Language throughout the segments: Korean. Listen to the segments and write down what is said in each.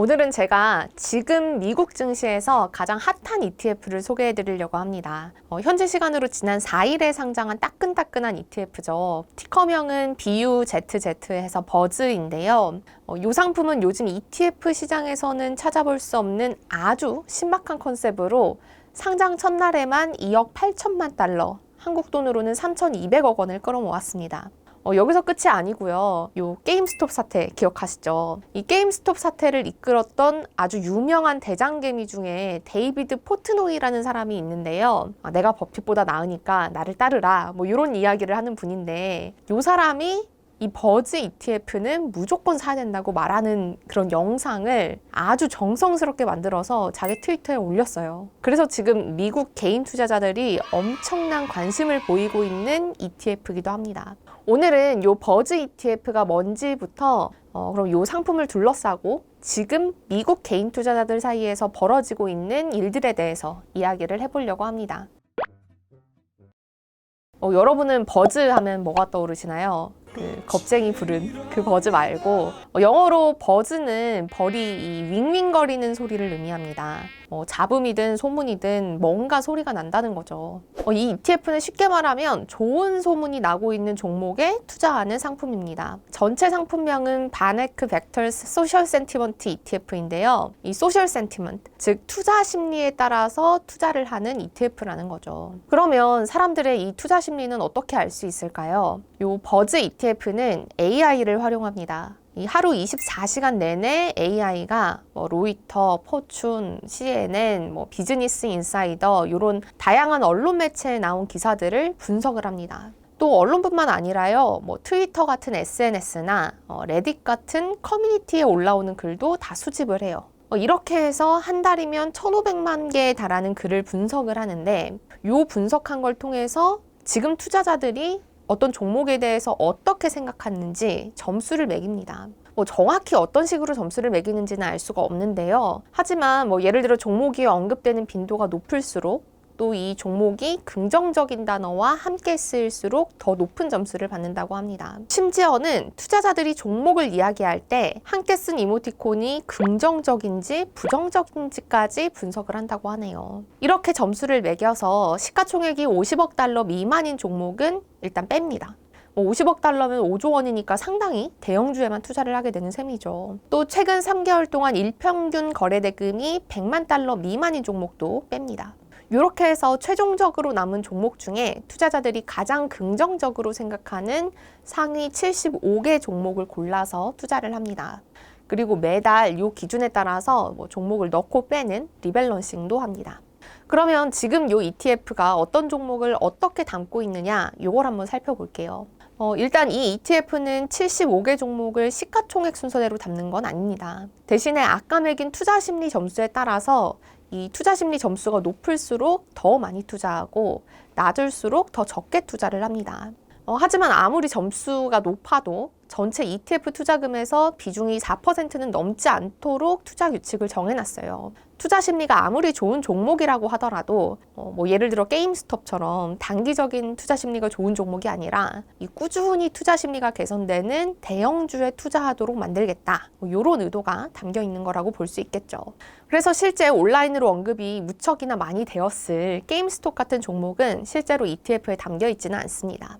오늘은 제가 지금 미국 증시에서 가장 핫한 ETF를 소개해 드리려고 합니다. 어, 현재 시간으로 지난 4일에 상장한 따끈따끈한 ETF죠. 티커명은 BUZZ 해서 버즈인데요. 어, 이 상품은 요즘 ETF 시장에서는 찾아볼 수 없는 아주 신박한 컨셉으로 상장 첫날에만 2억 8천만 달러, 한국 돈으로는 3,200억 원을 끌어모았습니다. 어, 여기서 끝이 아니고요. 요 게임스톱 사태 기억하시죠? 이 게임스톱 사태를 이끌었던 아주 유명한 대장개미 중에 데이비드 포트노이라는 사람이 있는데요. 아, 내가 버핏보다 나으니까 나를 따르라. 뭐 이런 이야기를 하는 분인데 요 사람이 이 버즈 ETF는 무조건 사야 된다고 말하는 그런 영상을 아주 정성스럽게 만들어서 자기 트위터에 올렸어요. 그래서 지금 미국 개인 투자자들이 엄청난 관심을 보이고 있는 ETF이기도 합니다. 오늘은 요 버즈 ETF가 뭔지부터 어, 그럼 요 상품을 둘러싸고 지금 미국 개인 투자자들 사이에서 벌어지고 있는 일들에 대해서 이야기를 해보려고 합니다. 어, 여러분은 버즈 하면 뭐가 떠오르시나요? 그 겁쟁이 부른 그 버즈 말고 어, 영어로 버즈는 벌이 이 윙윙거리는 소리를 의미합니다. 어, 잡음이든 소문이든 뭔가 소리가 난다는 거죠. 어, 이 ETF는 쉽게 말하면 좋은 소문이 나고 있는 종목에 투자하는 상품입니다. 전체 상품명은 바네크 벡터스 소셜 센티먼트 ETF인데요. 이 소셜 센티먼트, 즉 투자 심리에 따라서 투자를 하는 ETF라는 거죠. 그러면 사람들의 이 투자 심리는 어떻게 알 수 있을까요? 요 버즈 ETF는 AI를 활용합니다. 이 하루 24시간 내내 AI가 뭐 로이터, 포춘, CNN, 뭐 비즈니스 인사이더 이런 다양한 언론 매체에 나온 기사들을 분석을 합니다. 또 언론뿐만 아니라요, 뭐 트위터 같은 SNS나 어, 레딧 같은 커뮤니티에 올라오는 글도 다 수집을 해요. 어, 이렇게 해서 한 달이면 1,500만 개에 달하는 글을 분석을 하는데 요 분석한 걸 통해서 지금 투자자들이 어떤 종목에 대해서 어떻게 생각하는지 점수를 매깁니다. 뭐 정확히 어떤 식으로 점수를 매기는지는 알 수가 없는데요. 하지만 뭐 예를 들어 종목이 언급되는 빈도가 높을수록 또 이 종목이 긍정적인 단어와 함께 쓰일수록 더 높은 점수를 받는다고 합니다. 심지어는 투자자들이 종목을 이야기할 때 함께 쓴 이모티콘이 긍정적인지 부정적인지까지 분석을 한다고 하네요. 이렇게 점수를 매겨서 시가총액이 50억 달러 미만인 종목은 일단 뺍니다. 뭐 50억 달러면 5조 원이니까 상당히 대형주에만 투자를 하게 되는 셈이죠. 또 최근 3개월 동안 일평균 거래 대금이 100만 달러 미만인 종목도 뺍니다. 이렇게 해서 최종적으로 남은 종목 중에 투자자들이 가장 긍정적으로 생각하는 상위 75개 종목을 골라서 투자를 합니다. 그리고 매달 이 기준에 따라서 뭐 종목을 넣고 빼는 리밸런싱도 합니다. 그러면 지금 이 ETF가 어떤 종목을 어떻게 담고 있느냐 이걸 한번 살펴볼게요. 어, 일단 이 ETF는 75개 종목을 시가총액 순서대로 담는 건 아닙니다. 대신에 아까 매긴 투자 심리 점수에 따라서 이 투자 심리 점수가 높을수록 더 많이 투자하고 낮을수록 더 적게 투자를 합니다. 어, 하지만 아무리 점수가 높아도 전체 ETF 투자금에서 비중이 4%는 넘지 않도록 투자 규칙을 정해놨어요. 투자 심리가 아무리 좋은 종목이라고 하더라도 어, 뭐 예를 들어 게임스톱처럼 단기적인 투자 심리가 좋은 종목이 아니라 이 꾸준히 투자 심리가 개선되는 대형주에 투자하도록 만들겠다. 뭐 이런 의도가 담겨 있는 거라고 볼 수 있겠죠. 그래서 실제 온라인으로 언급이 무척이나 많이 되었을 게임스톱 같은 종목은 실제로 ETF에 담겨 있지는 않습니다.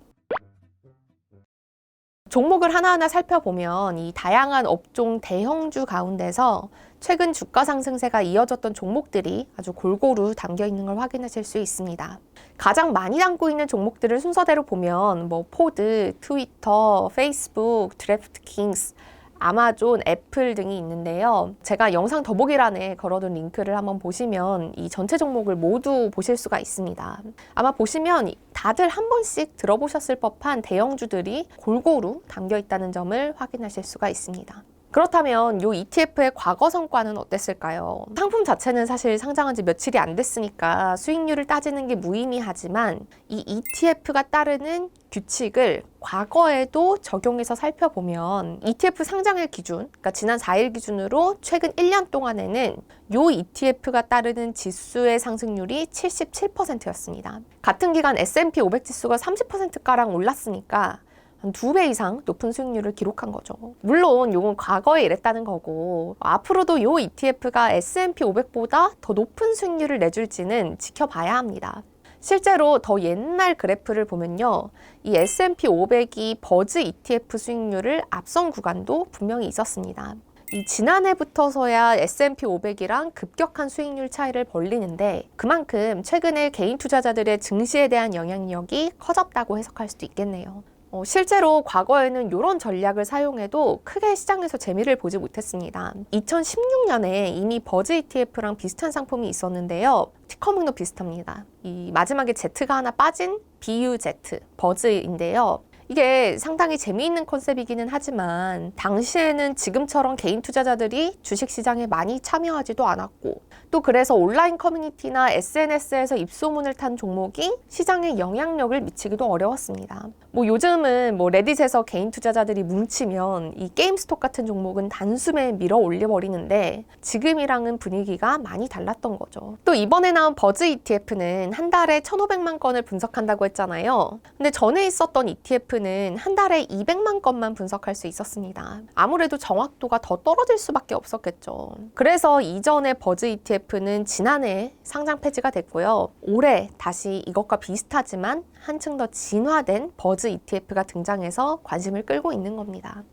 종목을 하나하나 살펴보면 이 다양한 업종 대형주 가운데서 최근 주가 상승세가 이어졌던 종목들이 아주 골고루 담겨 있는 걸 확인하실 수 있습니다. 가장 많이 담고 있는 종목들을 순서대로 보면 뭐 포드, 트위터, 페이스북, 드래프트킹스, 아마존, 애플 등이 있는데요. 제가 영상 더보기란에 걸어둔 링크를 한번 보시면 이 전체 종목을 모두 보실 수가 있습니다. 아마 보시면 다들 한 번씩 들어보셨을 법한 대형주들이 골고루 담겨 있다는 점을 확인하실 수가 있습니다. 그렇다면 이 ETF의 과거 성과는 어땠을까요? 상품 자체는 사실 상장한 지 며칠이 안 됐으니까 수익률을 따지는 게 무의미하지만 이 ETF가 따르는 규칙을 과거에도 적용해서 살펴보면 ETF 상장일 기준, 그러니까 지난 4일 기준으로 최근 1년 동안에는 이 ETF가 따르는 지수의 상승률이 77%였습니다. 같은 기간 S&P 500 지수가 30%가량 올랐으니까 한 두 배 이상 높은 수익률을 기록한 거죠. 물론 이건 과거에 이랬다는 거고 앞으로도 요 ETF가 S&P 500보다 더 높은 수익률을 내줄지는 지켜봐야 합니다. 실제로 더 옛날 그래프를 보면요. 이 S&P 500이 버즈 ETF 수익률을 앞선 구간도 분명히 있었습니다. 이 지난해부터서야 S&P 500이랑 급격한 수익률 차이를 벌리는데 그만큼 최근에 개인 투자자들의 증시에 대한 영향력이 커졌다고 해석할 수도 있겠네요. 어, 실제로 과거에는 이런 전략을 사용해도 크게 시장에서 재미를 보지 못했습니다. 2016년에 이미 버즈 ETF랑 비슷한 상품이 있었는데요. 티커명도 비슷합니다. 이 마지막에 Z가 하나 빠진 BUZ, 버즈인데요. 이게 상당히 재미있는 컨셉이기는 하지만 당시에는 지금처럼 개인 투자자들이 주식시장에 많이 참여하지도 않았고 또 그래서 온라인 커뮤니티나 SNS에서 입소문을 탄 종목이 시장에 영향력을 미치기도 어려웠습니다. 뭐 요즘은 뭐 레딧에서 개인 투자자들이 뭉치면 이 게임스톡 같은 종목은 단숨에 밀어 올려버리는데 지금이랑은 분위기가 많이 달랐던 거죠. 또 이번에 나온 버즈 ETF는 한 달에 1,500만 건을 분석한다고 했잖아요. 근데 전에 있었던 ETF는 한 달에 200만 건만 분석할 수 있었습니다. 아무래도 정확도가 더 떨어질 수밖에 없었겠죠. 그래서 이전의 버즈 ETF 는 지난해 상장 폐지가 됐고요. 올해 다시 이것과 비슷하지만 한층 더 진화된 버즈 ETF가 등장해서 관심을 끌고 있는 겁니다.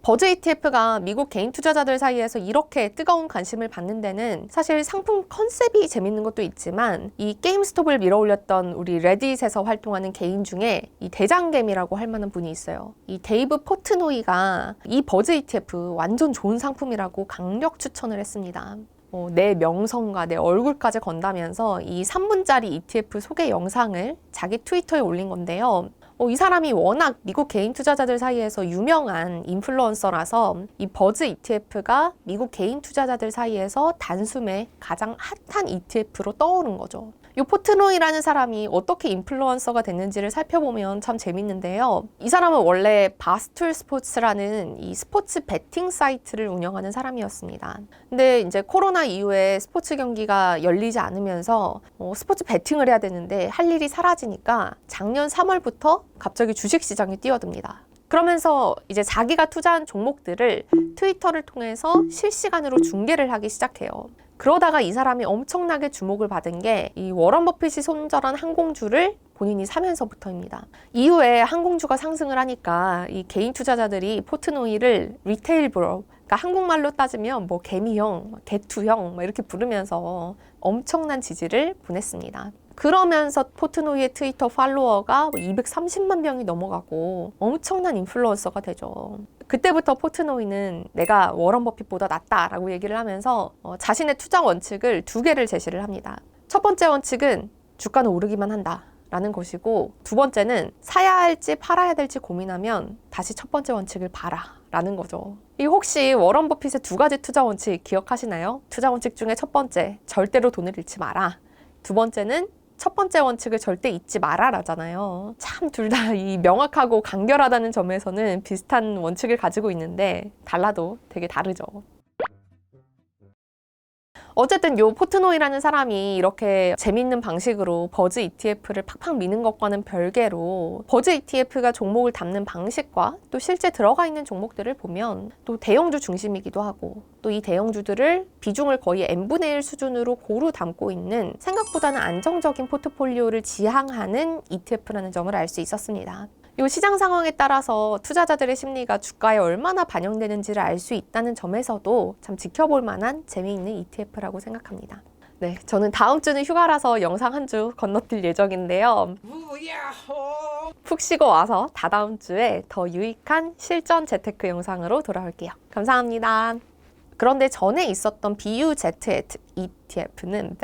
버즈 ETF가 미국 개인 투자자들 사이에서 이렇게 뜨거운 관심을 받는 데는 사실 상품 컨셉이 재밌는 것도 있지만 이 게임스톱을 밀어올렸던 우리 레딧에서 활동하는 개인 중에 이 대장겜이라고 할 만한 분이 있어요. 이 데이브 포트노이가 이 버즈 ETF 완전 좋은 상품이라고 강력 추천을 했습니다. 어, 내 명성과 내 얼굴까지 건다면서 이 3분짜리 ETF 소개 영상을 자기 트위터에 올린 건데요. 어, 이 사람이 워낙 미국 개인 투자자들 사이에서 유명한 인플루언서라서 이 버즈 ETF가 미국 개인 투자자들 사이에서 단숨에 가장 핫한 ETF로 떠오른 거죠. 이 포트노이라는 사람이 어떻게 인플루언서가 됐는지를 살펴보면 참 재밌는데요. 이 사람은 원래 바스툴 스포츠라는 이 스포츠 베팅 사이트를 운영하는 사람이었습니다. 근데 이제 코로나 이후에 스포츠 경기가 열리지 않으면서 어, 스포츠 베팅을 해야 되는데 할 일이 사라지니까 작년 3월부터 갑자기 주식 시장에 뛰어듭니다. 그러면서 이제 자기가 투자한 종목들을 트위터를 통해서 실시간으로 중계를 하기 시작해요. 그러다가 이 사람이 엄청나게 주목을 받은 게 이 워런 버핏이 손절한 항공주를 본인이 사면서부터입니다. 이후에 항공주가 상승을 하니까 이 개인 투자자들이 포트노이를 리테일 브로, 그러니까 한국말로 따지면 뭐 개미형, 개투형 뭐 이렇게 부르면서 엄청난 지지를 보냈습니다. 그러면서 포트노이의 트위터 팔로워가 230만 명이 넘어가고 엄청난 인플루언서가 되죠. 그때부터 포트노이는 내가 워런 버핏보다 낫다라고 얘기를 하면서 어, 자신의 투자 원칙을 두 개를 제시를 합니다. 첫 번째 원칙은 주가는 오르기만 한다. 라는 것이고 두 번째는 사야 할지 팔아야 될지 고민하면 다시 첫 번째 원칙을 봐라 라는 거죠. 이 혹시 워런 버핏의 두 가지 투자 원칙 기억하시나요? 투자 원칙 중에 첫 번째 절대로 돈을 잃지 마라. 두 번째는 첫 번째 원칙을 절대 잊지 마라라잖아요. 참 둘 다 이 명확하고 간결하다는 점에서는 비슷한 원칙을 가지고 있는데 달라도 되게 다르죠. 어쨌든 요 포트노이라는 사람이 이렇게 재밌는 방식으로 버즈 ETF를 팍팍 미는 것과는 별개로 버즈 ETF가 종목을 담는 방식과 또 실제 들어가 있는 종목들을 보면 또 대형주 중심이기도 하고 또 이 대형주들을 비중을 거의 n분의 1 수준으로 고루 담고 있는 생각보다는 안정적인 포트폴리오를 지향하는 ETF라는 점을 알 수 있었습니다. 이 시장 상황에 따라서 투자자들의 심리가 주가에 얼마나 반영되는지를 알 수 있다는 점에서도 참 지켜볼 만한 재미있는 ETF라고 생각합니다. 네, 저는 다음 주는 휴가라서 영상 한 주 건너뛸 예정인데요. 푹 쉬고 와서 다다음 주에 더 유익한 실전 재테크 영상으로 돌아올게요. 감사합니다. 그런데 전에 있었던 BUZ ETF는